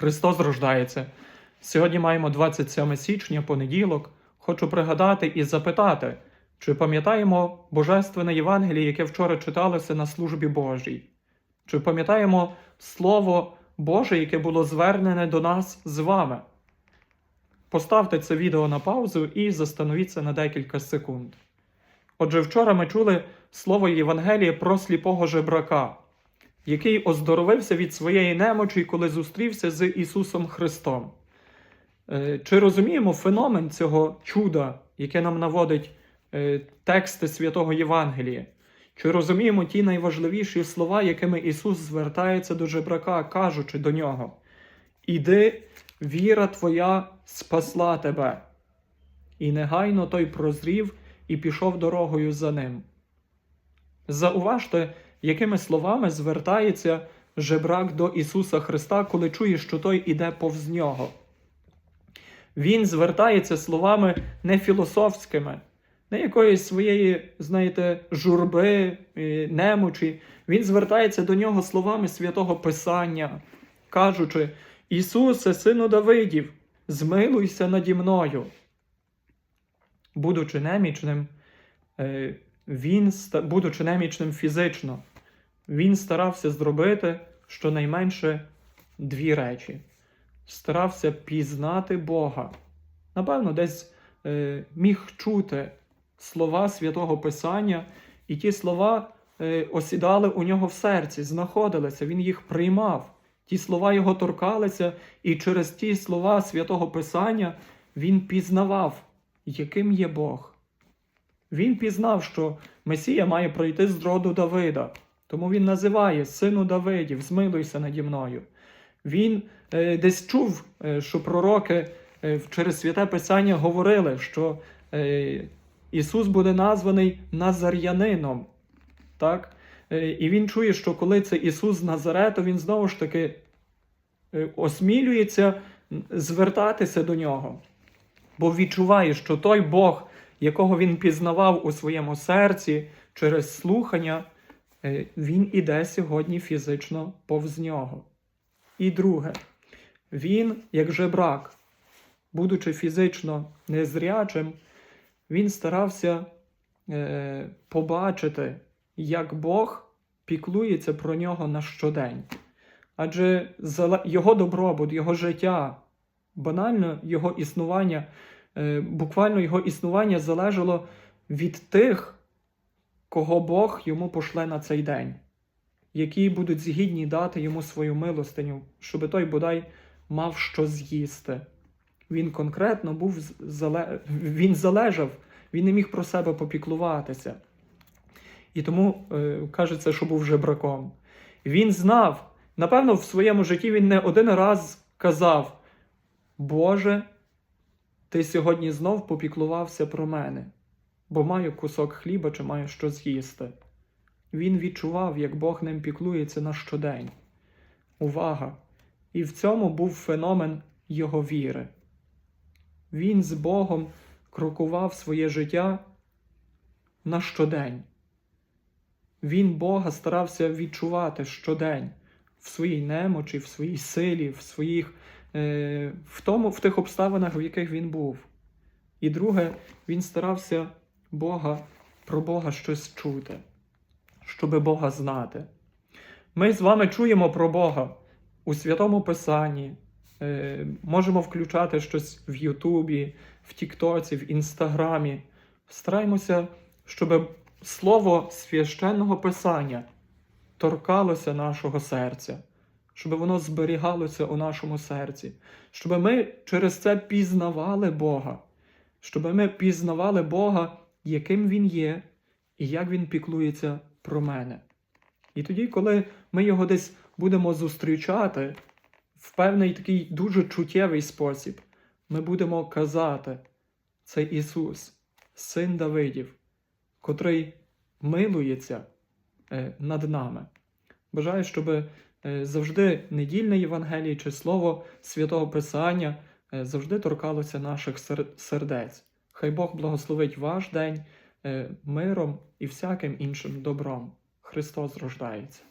Христос рождається. Сьогодні маємо 27 січня, понеділок. Хочу пригадати і запитати, чи пам'ятаємо Божественне Євангеліє, яке вчора читалося на службі Божій? Чи пам'ятаємо Слово Боже, яке було звернене до нас з вами? Поставте це відео на паузу і застановіться на декілька секунд. Отже, вчора ми чули слово Євангелія про сліпого жебрака, який оздоровився від своєї немочі, коли зустрівся з Ісусом Христом. Е, Чи розуміємо феномен цього чуда, яке нам наводить е, тексти святого Євангелія? Чи розуміємо ті найважливіші слова, якими Ісус звертається до жебрака, кажучи до нього: Іди, віра твоя спасла тебе. І негайно той прозрів і пішов дорогою за ним. Зауважте, якими словами звертається жебрак до Ісуса Христа, коли чує, що той іде повз нього. Він звертається словами не філософськими, не якоїсь своєї, знаєте, журби, е, немочі. Він звертається до нього словами святого Писання, кажучи: Ісусе, сину Давидів, змилуйся наді мною. Будучи немічним, е, він, будучи немічним фізично, він старався зробити щонайменше дві речі. Старався пізнати Бога. Напевно, десь е, міг чути слова святого Писання, і ті слова е, осідали у нього в серці, знаходилися, він їх приймав. Ті слова його торкалися, і через ті слова святого Писання він пізнавав, яким є Бог. Він пізнав, що Месія має пройти з роду Давида, тому він називає Сину Давидів, змилуйся наді мною. Він е, десь чув, е, що пророки е, через святе Писання говорили, що е, Ісус буде названий Назар'янином. Так? Е, і він чує, що коли це Ісус з Назарету, він знову ж таки е, осмілюється звертатися до нього, бо відчуває, що той Бог, якого він пізнавав у своєму серці через слухання, він іде сьогодні фізично повз нього. І друге, він, як жебрак, будучи фізично незрячим, він старався е, побачити, як Бог піклується про нього на щодень. Адже його добробут, його життя, банально його існування, е, буквально його існування залежало від тих, кого Бог йому пошле на цей день, які будуть згідні дати йому свою милостиню, щоби той бодай мав що з'їсти. Він конкретно був зале... він залежав, він не міг про себе попіклуватися. І тому е, кажеться, що був жебраком. Він знав, напевно, в своєму житті він не один раз казав: Боже, ти сьогодні знов попіклувався про мене, бо маю кусок хліба чи маю що з'їсти. Він відчував, як Бог ним піклується на щодень. Увага! І в цьому був феномен його віри. Він з Богом крокував своє життя на щодень. Він Бога старався відчувати щодень в своїй немочі, в своїй силі, в своїх, е, в, тому, в тих обставинах, в яких він був. І друге, він старався Бога про Бога щось чути, щоби Бога знати. Ми з вами чуємо про Бога у Святому Писанні, е, можемо включати щось в Ютубі, в Тіктоці, в Інстаграмі. Стараємося, щоб слово священного Писання торкалося нашого серця, щоб воно зберігалося у нашому серці, щоб ми через це пізнавали Бога, щоб ми пізнавали Бога, яким Він є і як Він піклується про мене. І тоді, коли ми його десь будемо зустрічати в певний такий дуже чуттєвий спосіб, ми будемо казати: це Ісус, Син Давидів, котрий милується е, над нами. Бажаю, щоб е, завжди недільне Євангеліє чи Слово Святого Писання е, завжди торкалося наших сердець. Хай Бог благословить ваш день е, миром і всяким іншим добром. Христос рождається.